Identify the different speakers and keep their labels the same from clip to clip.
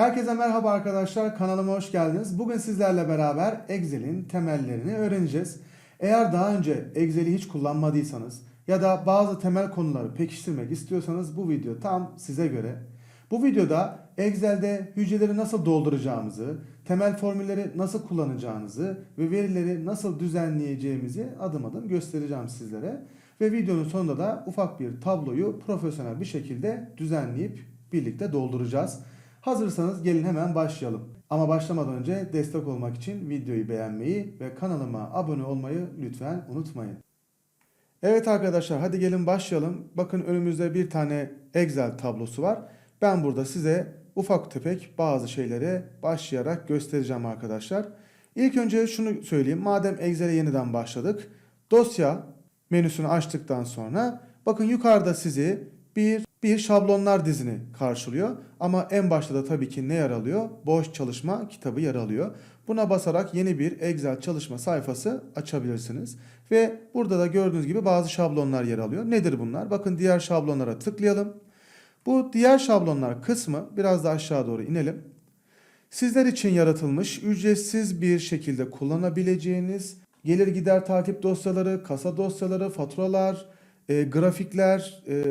Speaker 1: Herkese merhaba arkadaşlar. Kanalıma hoş geldiniz. Bugün sizlerle beraber Excel'in temellerini öğreneceğiz. Eğer daha önce Excel'i hiç kullanmadıysanız ya da bazı temel konuları pekiştirmek istiyorsanız bu video tam size göre. Bu videoda Excel'de hücreleri nasıl dolduracağımızı, temel formülleri nasıl kullanacağınızı ve verileri nasıl düzenleyeceğimizi adım adım göstereceğim sizlere. Ve videonun sonunda da ufak bir tabloyu profesyonel bir şekilde düzenleyip birlikte dolduracağız. Hazırsanız gelin hemen başlayalım. Ama başlamadan önce destek olmak için videoyu beğenmeyi ve kanalıma abone olmayı lütfen unutmayın. Evet arkadaşlar hadi gelin başlayalım. Bakın önümüzde bir tane Excel tablosu var. Ben burada size ufak tefek bazı şeyleri başlayarak göstereceğim arkadaşlar. İlk önce şunu söyleyeyim. Madem Excel'e yeniden başladık. Dosya menüsünü açtıktan sonra bakın yukarıda sizi bir bir şablonlar dizini karşılıyor. Ama en başta da tabii ki ne yer alıyor? Boş çalışma kitabı yer alıyor. Buna basarak yeni bir Excel çalışma sayfası açabilirsiniz. Ve burada da gördüğünüz gibi bazı şablonlar yer alıyor. Nedir bunlar? Bakın diğer şablonlara tıklayalım. Bu diğer şablonlar kısmı biraz da aşağı doğru inelim. Sizler için yaratılmış ücretsiz bir şekilde kullanabileceğiniz gelir gider takip dosyaları, kasa dosyaları, faturalar, e, grafikler, e,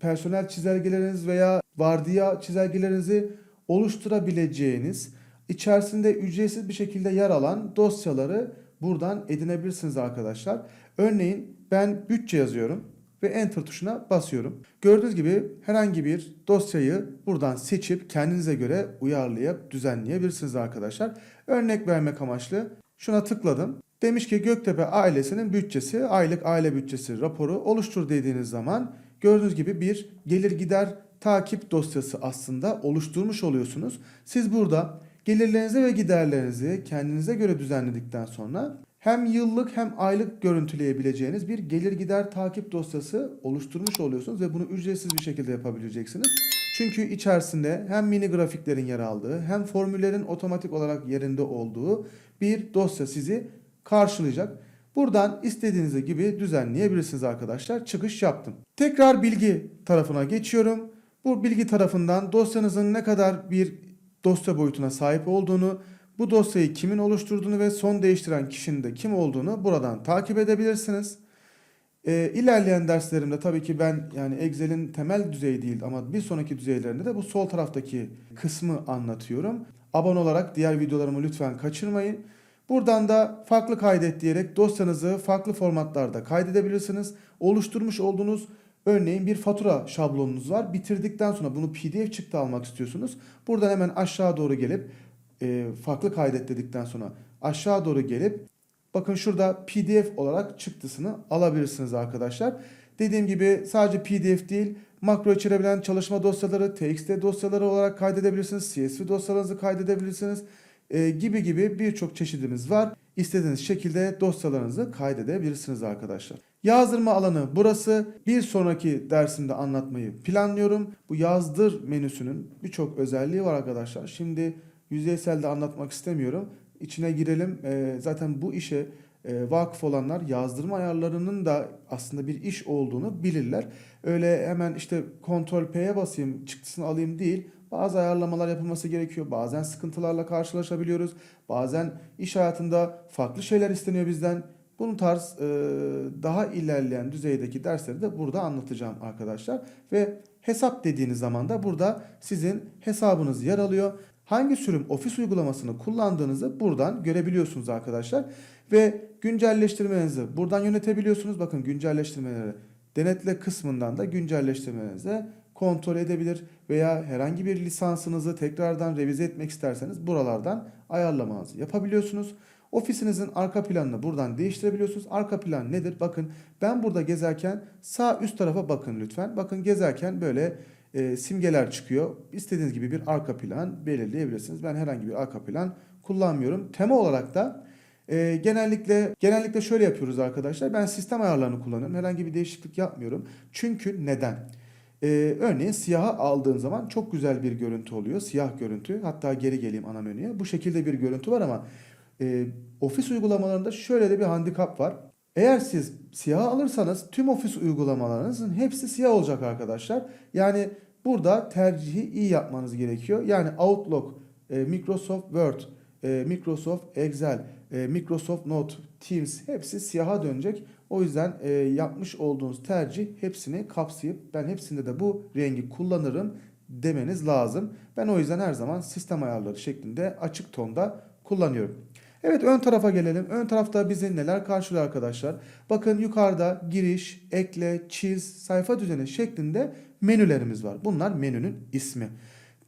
Speaker 1: personel çizelgeleriniz veya vardiya çizelgelerinizi oluşturabileceğiniz, içerisinde ücretsiz bir şekilde yer alan dosyaları buradan edinebilirsiniz arkadaşlar. Örneğin ben bütçe yazıyorum ve enter tuşuna basıyorum. Gördüğünüz gibi herhangi bir dosyayı buradan seçip kendinize göre uyarlayıp düzenleyebilirsiniz arkadaşlar. Örnek vermek amaçlı şuna tıkladım. Demiş ki Göktepe ailesinin bütçesi, aylık aile bütçesi raporu oluştur dediğiniz zaman gördüğünüz gibi bir gelir gider takip dosyası aslında oluşturmuş oluyorsunuz. Siz burada gelirlerinizi ve giderlerinizi kendinize göre düzenledikten sonra hem yıllık hem aylık görüntüleyebileceğiniz bir gelir gider takip dosyası oluşturmuş oluyorsunuz ve bunu ücretsiz bir şekilde yapabileceksiniz. Çünkü içerisinde hem mini grafiklerin yer aldığı hem formüllerin otomatik olarak yerinde olduğu bir dosya sizi karşılayacak. Buradan istediğiniz gibi düzenleyebilirsiniz arkadaşlar. Çıkış yaptım. Tekrar bilgi tarafına geçiyorum. Bu bilgi tarafından dosyanızın ne kadar bir dosya boyutuna sahip olduğunu, bu dosyayı kimin oluşturduğunu ve son değiştiren kişinin de kim olduğunu buradan takip edebilirsiniz. Ee, ilerleyen derslerimde tabii ki ben yani Excel'in temel düzeyi değil ama bir sonraki düzeylerinde de bu sol taraftaki kısmı anlatıyorum. Abone olarak diğer videolarımı lütfen kaçırmayın. Buradan da farklı kaydet diyerek dosyanızı farklı formatlarda kaydedebilirsiniz. Oluşturmuş olduğunuz örneğin bir fatura şablonunuz var. Bitirdikten sonra bunu PDF çıktı almak istiyorsunuz. Buradan hemen aşağı doğru gelip e, farklı kaydet dedikten sonra aşağı doğru gelip bakın şurada PDF olarak çıktısını alabilirsiniz arkadaşlar. Dediğim gibi sadece PDF değil makro içerebilen çalışma dosyaları, TXT dosyaları olarak kaydedebilirsiniz. CSV dosyalarınızı kaydedebilirsiniz e, gibi gibi birçok çeşidimiz var. İstediğiniz şekilde dosyalarınızı kaydedebilirsiniz arkadaşlar. Yazdırma alanı burası. Bir sonraki dersimde anlatmayı planlıyorum. Bu yazdır menüsünün birçok özelliği var arkadaşlar. Şimdi yüzeyselde anlatmak istemiyorum. İçine girelim. E, zaten bu işe e, vakıf olanlar yazdırma ayarlarının da aslında bir iş olduğunu bilirler. Öyle hemen işte Ctrl P'ye basayım çıktısını alayım değil. Bazı ayarlamalar yapılması gerekiyor. Bazen sıkıntılarla karşılaşabiliyoruz. Bazen iş hayatında farklı şeyler isteniyor bizden. Bunun tarz e, daha ilerleyen düzeydeki dersleri de burada anlatacağım arkadaşlar. Ve hesap dediğiniz zaman da burada sizin hesabınız yer alıyor. Hangi sürüm ofis uygulamasını kullandığınızı buradan görebiliyorsunuz arkadaşlar. Ve güncelleştirmenizi buradan yönetebiliyorsunuz. Bakın güncelleştirmeleri denetle kısmından da güncelleştirmenizi kontrol edebilir veya herhangi bir lisansınızı tekrardan revize etmek isterseniz buralardan ayarlamanızı yapabiliyorsunuz. Ofisinizin arka planını buradan değiştirebiliyorsunuz. Arka plan nedir? Bakın ben burada gezerken sağ üst tarafa bakın lütfen. Bakın gezerken böyle e, simgeler çıkıyor. İstediğiniz gibi bir arka plan belirleyebilirsiniz. Ben herhangi bir arka plan kullanmıyorum. Tema olarak da e, genellikle genellikle şöyle yapıyoruz arkadaşlar. Ben sistem ayarlarını kullanıyorum. Herhangi bir değişiklik yapmıyorum. Çünkü neden? Ee, örneğin siyahı aldığın zaman çok güzel bir görüntü oluyor. Siyah görüntü. Hatta geri geleyim ana menüye. Bu şekilde bir görüntü var ama e, ofis uygulamalarında şöyle de bir handikap var. Eğer siz siyah alırsanız tüm ofis uygulamalarınızın hepsi siyah olacak arkadaşlar. Yani Burada tercihi iyi yapmanız gerekiyor. Yani Outlook, e, Microsoft Word, e, Microsoft Excel, e, Microsoft Note, Teams hepsi siyaha dönecek. O yüzden e, yapmış olduğunuz tercih hepsini kapsayıp ben hepsinde de bu rengi kullanırım demeniz lazım. Ben o yüzden her zaman sistem ayarları şeklinde açık tonda kullanıyorum. Evet ön tarafa gelelim. Ön tarafta bizi neler karşılıyor arkadaşlar? Bakın yukarıda giriş, ekle, çiz, sayfa düzeni şeklinde menülerimiz var. Bunlar menünün ismi.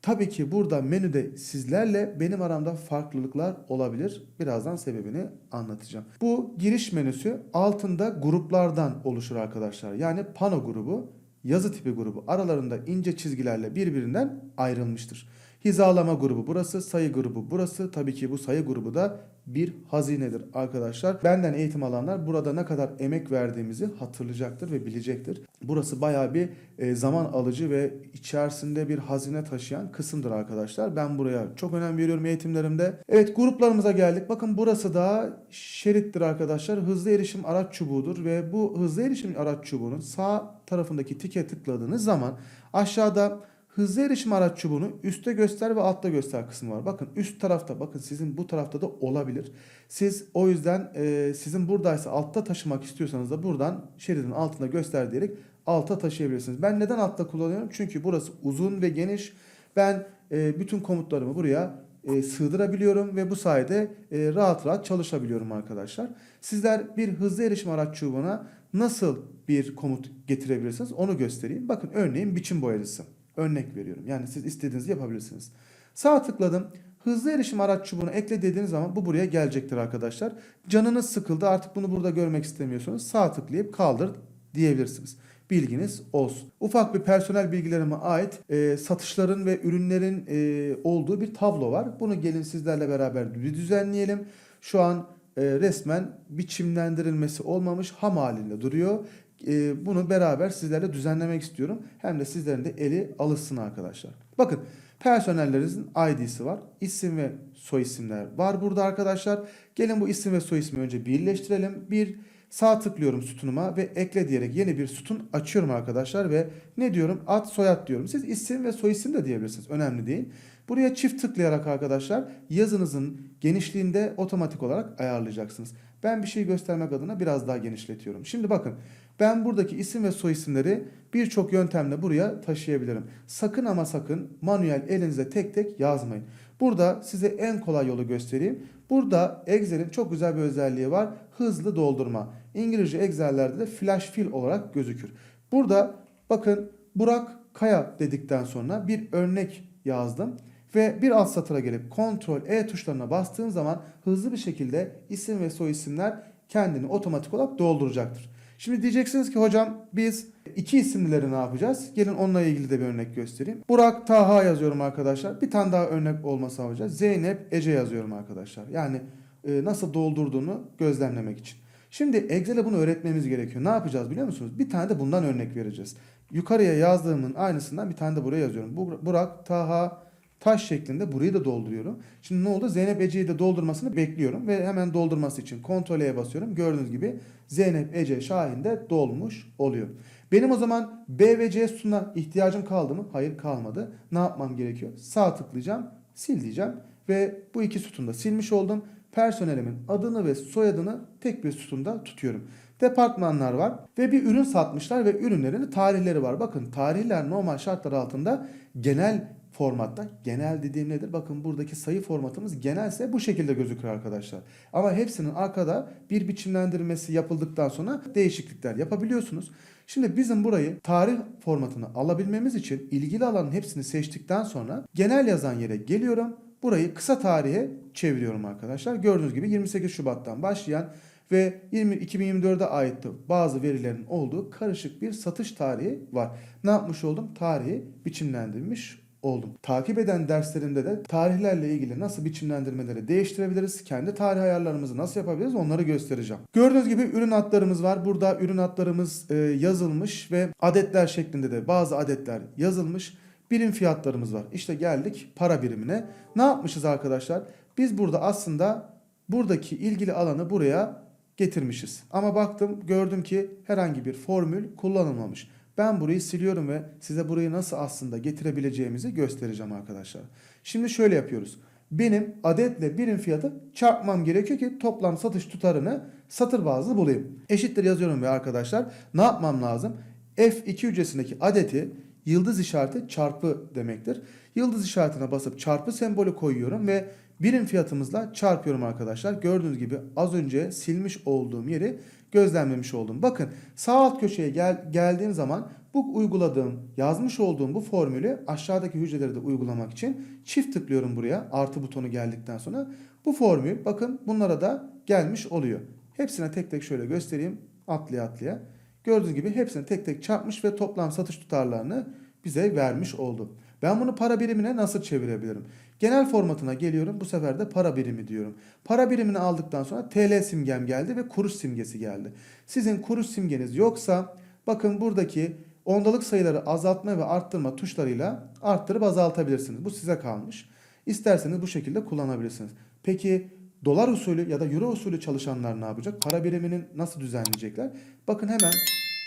Speaker 1: Tabii ki burada menüde sizlerle benim aramda farklılıklar olabilir. Birazdan sebebini anlatacağım. Bu giriş menüsü altında gruplardan oluşur arkadaşlar. Yani pano grubu, yazı tipi grubu aralarında ince çizgilerle birbirinden ayrılmıştır. Hizalama grubu burası, sayı grubu burası. Tabii ki bu sayı grubu da bir hazinedir arkadaşlar. Benden eğitim alanlar burada ne kadar emek verdiğimizi hatırlayacaktır ve bilecektir. Burası bayağı bir e, zaman alıcı ve içerisinde bir hazine taşıyan kısımdır arkadaşlar. Ben buraya çok önem veriyorum eğitimlerimde. Evet gruplarımıza geldik. Bakın burası da şerittir arkadaşlar. Hızlı erişim araç çubuğudur ve bu hızlı erişim araç çubuğunun sağ tarafındaki tike tıkladığınız zaman aşağıda Hızlı erişim araç çubuğunu üstte göster ve altta göster kısmı var. Bakın üst tarafta bakın sizin bu tarafta da olabilir. Siz o yüzden e, sizin buradaysa altta taşımak istiyorsanız da buradan şeridin altında göster diyerek alta taşıyabilirsiniz. Ben neden altta kullanıyorum? Çünkü burası uzun ve geniş. Ben e, bütün komutlarımı buraya e, sığdırabiliyorum ve bu sayede e, rahat rahat çalışabiliyorum arkadaşlar. Sizler bir hızlı erişim araç çubuğuna nasıl bir komut getirebilirsiniz onu göstereyim. Bakın örneğin biçim boyacısı. Örnek veriyorum. Yani siz istediğinizi yapabilirsiniz. Sağ tıkladım. Hızlı erişim araç çubuğunu ekle dediğiniz zaman bu buraya gelecektir arkadaşlar. Canınız sıkıldı artık bunu burada görmek istemiyorsunuz. Sağ tıklayıp kaldır diyebilirsiniz. Bilginiz olsun. Ufak bir personel bilgilerime ait e, satışların ve ürünlerin e, olduğu bir tablo var. Bunu gelin sizlerle beraber bir düzenleyelim. Şu an e, resmen biçimlendirilmesi olmamış ham halinde duruyor. E, bunu beraber sizlerle düzenlemek istiyorum. Hem de sizlerin de eli alışsın arkadaşlar. Bakın personellerinizin ID'si var. İsim ve soy isimler var burada arkadaşlar. Gelin bu isim ve soy ismi önce birleştirelim. Bir sağ tıklıyorum sütunuma ve ekle diyerek yeni bir sütun açıyorum arkadaşlar ve ne diyorum? Ad soyad diyorum. Siz isim ve soy isim de diyebilirsiniz. Önemli değil. Buraya çift tıklayarak arkadaşlar yazınızın genişliğinde otomatik olarak ayarlayacaksınız. Ben bir şey göstermek adına biraz daha genişletiyorum. Şimdi bakın ben buradaki isim ve soy isimleri birçok yöntemle buraya taşıyabilirim. Sakın ama sakın manuel elinize tek tek yazmayın. Burada size en kolay yolu göstereyim. Burada Excel'in çok güzel bir özelliği var. Hızlı doldurma. İngilizce Excel'lerde de flash fill olarak gözükür. Burada bakın Burak Kaya dedikten sonra bir örnek yazdım. Ve bir alt satıra gelip Ctrl E tuşlarına bastığım zaman hızlı bir şekilde isim ve soy isimler kendini otomatik olarak dolduracaktır. Şimdi diyeceksiniz ki hocam biz iki isimlileri ne yapacağız? Gelin onunla ilgili de bir örnek göstereyim. Burak Taha yazıyorum arkadaşlar. Bir tane daha örnek olması sağlayacağız. Zeynep Ece yazıyorum arkadaşlar. Yani e, nasıl doldurduğunu gözlemlemek için. Şimdi Excel'e bunu öğretmemiz gerekiyor. Ne yapacağız biliyor musunuz? Bir tane de bundan örnek vereceğiz. Yukarıya yazdığımın aynısından bir tane de buraya yazıyorum. Burak Taha taş şeklinde burayı da dolduruyorum. Şimdi ne oldu? Zeynep Ece'yi de doldurmasını bekliyorum ve hemen doldurması için Ctrl basıyorum. Gördüğünüz gibi Zeynep Ece Şahin de dolmuş oluyor. Benim o zaman B ve C sütununa ihtiyacım kaldı mı? Hayır kalmadı. Ne yapmam gerekiyor? Sağ tıklayacağım, sil diyeceğim ve bu iki sütunda silmiş oldum. Personelimin adını ve soyadını tek bir sütunda tutuyorum. Departmanlar var ve bir ürün satmışlar ve ürünlerin tarihleri var. Bakın tarihler normal şartlar altında genel formatta. Genel dediğim nedir? Bakın buradaki sayı formatımız genelse bu şekilde gözükür arkadaşlar. Ama hepsinin arkada bir biçimlendirmesi yapıldıktan sonra değişiklikler yapabiliyorsunuz. Şimdi bizim burayı tarih formatını alabilmemiz için ilgili alanın hepsini seçtikten sonra genel yazan yere geliyorum. Burayı kısa tarihe çeviriyorum arkadaşlar. Gördüğünüz gibi 28 Şubat'tan başlayan ve 20, 2024'e ait bazı verilerin olduğu karışık bir satış tarihi var. Ne yapmış oldum? Tarihi biçimlendirmiş oldum. Takip eden derslerimde de tarihlerle ilgili nasıl biçimlendirmeleri değiştirebiliriz, kendi tarih ayarlarımızı nasıl yapabiliriz onları göstereceğim. Gördüğünüz gibi ürün adlarımız var. Burada ürün adlarımız e, yazılmış ve adetler şeklinde de bazı adetler yazılmış. Birim fiyatlarımız var. İşte geldik para birimine. Ne yapmışız arkadaşlar? Biz burada aslında buradaki ilgili alanı buraya getirmişiz. Ama baktım gördüm ki herhangi bir formül kullanılmamış. Ben burayı siliyorum ve size burayı nasıl aslında getirebileceğimizi göstereceğim arkadaşlar. Şimdi şöyle yapıyoruz. Benim adetle birim fiyatı çarpmam gerekiyor ki toplam satış tutarını satır bazlı bulayım. Eşittir yazıyorum ve arkadaşlar ne yapmam lazım? F2 hücresindeki adeti yıldız işareti çarpı demektir. Yıldız işaretine basıp çarpı sembolü koyuyorum ve birim fiyatımızla çarpıyorum arkadaşlar. Gördüğünüz gibi az önce silmiş olduğum yeri gözlemlemiş oldum. Bakın sağ alt köşeye gel, geldiğim zaman bu uyguladığım, yazmış olduğum bu formülü aşağıdaki hücreleri de uygulamak için çift tıklıyorum buraya. Artı butonu geldikten sonra bu formül bakın bunlara da gelmiş oluyor. Hepsine tek tek şöyle göstereyim atlaya atlaya. Gördüğünüz gibi hepsini tek tek çarpmış ve toplam satış tutarlarını bize vermiş oldu. Ben bunu para birimine nasıl çevirebilirim? Genel formatına geliyorum. Bu sefer de para birimi diyorum. Para birimini aldıktan sonra TL simgem geldi ve kuruş simgesi geldi. Sizin kuruş simgeniz yoksa bakın buradaki ondalık sayıları azaltma ve arttırma tuşlarıyla arttırıp azaltabilirsiniz. Bu size kalmış. İsterseniz bu şekilde kullanabilirsiniz. Peki dolar usulü ya da euro usulü çalışanlar ne yapacak? Para biriminin nasıl düzenleyecekler? Bakın hemen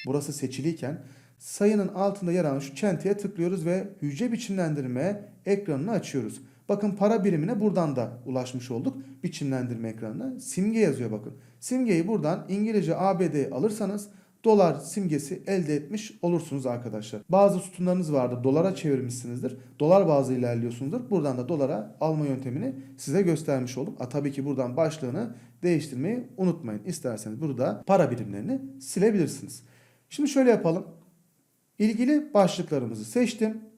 Speaker 1: burası seçiliyken sayının altında yer alan şu çenteye tıklıyoruz ve hücre biçimlendirme ekranını açıyoruz. Bakın para birimine buradan da ulaşmış olduk biçimlendirme ekranına. Simge yazıyor bakın. Simgeyi buradan İngilizce ABD alırsanız dolar simgesi elde etmiş olursunuz arkadaşlar. Bazı sütunlarınız vardır dolara çevirmişsinizdir. Dolar bazlı ilerliyorsunuzdur. Buradan da dolara alma yöntemini size göstermiş oldum. A, tabii ki buradan başlığını değiştirmeyi unutmayın. İsterseniz burada para birimlerini silebilirsiniz. Şimdi şöyle yapalım. İlgili başlıklarımızı seçtim.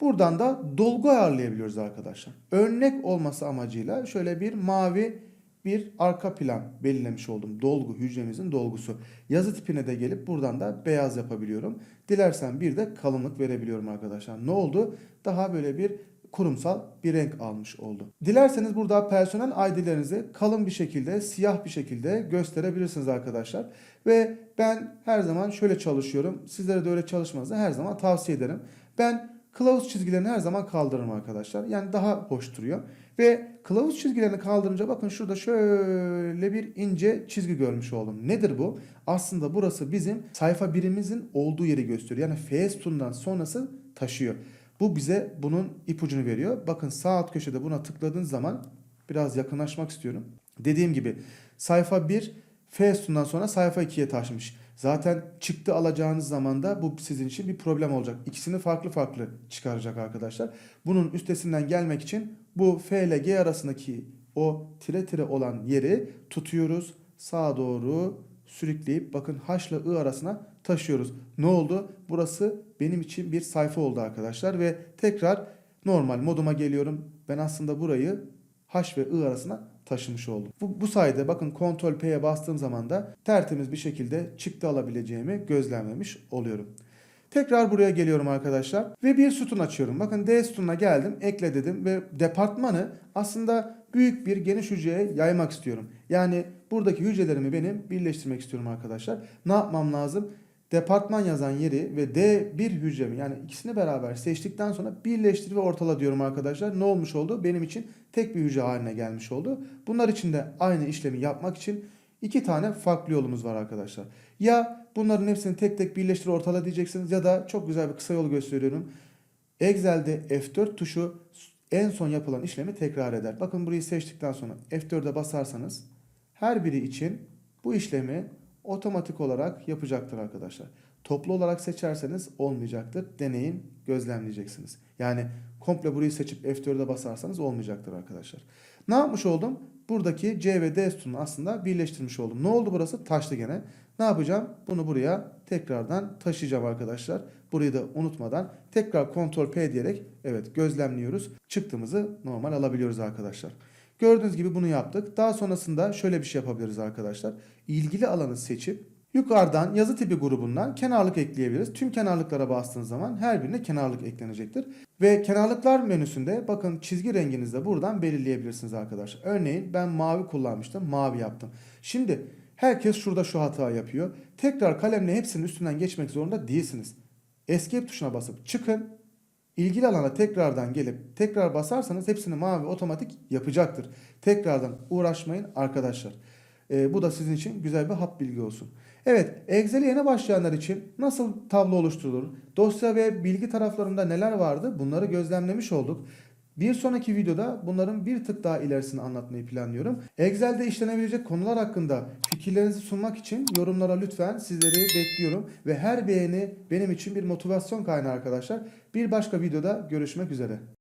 Speaker 1: Buradan da dolgu ayarlayabiliyoruz arkadaşlar. Örnek olması amacıyla şöyle bir mavi bir arka plan belirlemiş oldum. Dolgu, hücremizin dolgusu. Yazı tipine de gelip buradan da beyaz yapabiliyorum. Dilersen bir de kalınlık verebiliyorum arkadaşlar. Ne oldu? Daha böyle bir kurumsal bir renk almış oldu. Dilerseniz burada personel ID'lerinizi kalın bir şekilde, siyah bir şekilde gösterebilirsiniz arkadaşlar. Ve ben her zaman şöyle çalışıyorum. Sizlere de öyle çalışmanızı her zaman tavsiye ederim. Ben kılavuz çizgilerini her zaman kaldırırım arkadaşlar. Yani daha hoş duruyor. Ve kılavuz çizgilerini kaldırınca bakın şurada şöyle bir ince çizgi görmüş oldum. Nedir bu? Aslında burası bizim sayfa birimizin olduğu yeri gösteriyor. Yani F sütundan sonrası taşıyor. Bu bize bunun ipucunu veriyor. Bakın sağ alt köşede buna tıkladığınız zaman biraz yakınlaşmak istiyorum. Dediğim gibi sayfa 1 F sütundan sonra sayfa 2'ye taşmış. Zaten çıktı alacağınız zaman da bu sizin için bir problem olacak. İkisini farklı farklı çıkaracak arkadaşlar. Bunun üstesinden gelmek için bu F ile G arasındaki o tire tire olan yeri tutuyoruz. Sağa doğru sürükleyip bakın H ile I arasına taşıyoruz. Ne oldu? Burası benim için bir sayfa oldu arkadaşlar ve tekrar normal moduma geliyorum. Ben aslında burayı H ve I arasına taşımış oldum. Bu, bu sayede bakın Ctrl P'ye bastığım zaman da tertemiz bir şekilde çıktı alabileceğimi gözlemlemiş oluyorum. Tekrar buraya geliyorum arkadaşlar ve bir sütun açıyorum. Bakın D sütununa geldim, ekle dedim ve departmanı aslında büyük bir geniş hücreye yaymak istiyorum. Yani buradaki hücrelerimi benim birleştirmek istiyorum arkadaşlar. Ne yapmam lazım? Departman yazan yeri ve D1 hücremi yani ikisini beraber seçtikten sonra birleştir ve ortala diyorum arkadaşlar. Ne olmuş oldu? Benim için tek bir hücre haline gelmiş oldu. Bunlar için de aynı işlemi yapmak için iki tane farklı yolumuz var arkadaşlar. Ya bunların hepsini tek tek birleştir ortala diyeceksiniz ya da çok güzel bir kısa yol gösteriyorum. Excel'de F4 tuşu en son yapılan işlemi tekrar eder. Bakın burayı seçtikten sonra F4'e basarsanız her biri için bu işlemi otomatik olarak yapacaktır arkadaşlar. Toplu olarak seçerseniz olmayacaktır. Deneyin, gözlemleyeceksiniz. Yani komple burayı seçip F4'e basarsanız olmayacaktır arkadaşlar. Ne yapmış oldum? Buradaki C ve D sütununu aslında birleştirmiş oldum. Ne oldu burası? Taştı gene. Ne yapacağım? Bunu buraya tekrardan taşıyacağım arkadaşlar. Burayı da unutmadan tekrar Ctrl P diyerek evet gözlemliyoruz. Çıktığımızı normal alabiliyoruz arkadaşlar. Gördüğünüz gibi bunu yaptık. Daha sonrasında şöyle bir şey yapabiliriz arkadaşlar. İlgili alanı seçip yukarıdan yazı tipi grubundan kenarlık ekleyebiliriz. Tüm kenarlıklara bastığınız zaman her birine kenarlık eklenecektir. Ve kenarlıklar menüsünde bakın çizgi renginizi de buradan belirleyebilirsiniz arkadaşlar. Örneğin ben mavi kullanmıştım. Mavi yaptım. Şimdi herkes şurada şu hata yapıyor. Tekrar kalemle hepsinin üstünden geçmek zorunda değilsiniz. Escape tuşuna basıp çıkın. İlgili alana tekrardan gelip tekrar basarsanız hepsini mavi otomatik yapacaktır. Tekrardan uğraşmayın arkadaşlar. E, bu da sizin için güzel bir hap bilgi olsun. Evet, Excel'e yeni başlayanlar için nasıl tablo oluşturulur, dosya ve bilgi taraflarında neler vardı bunları gözlemlemiş olduk. Bir sonraki videoda bunların bir tık daha ilerisini anlatmayı planlıyorum. Excel'de işlenebilecek konular hakkında fikirlerinizi sunmak için yorumlara lütfen sizleri bekliyorum. Ve her beğeni benim için bir motivasyon kaynağı arkadaşlar. Bir başka videoda görüşmek üzere.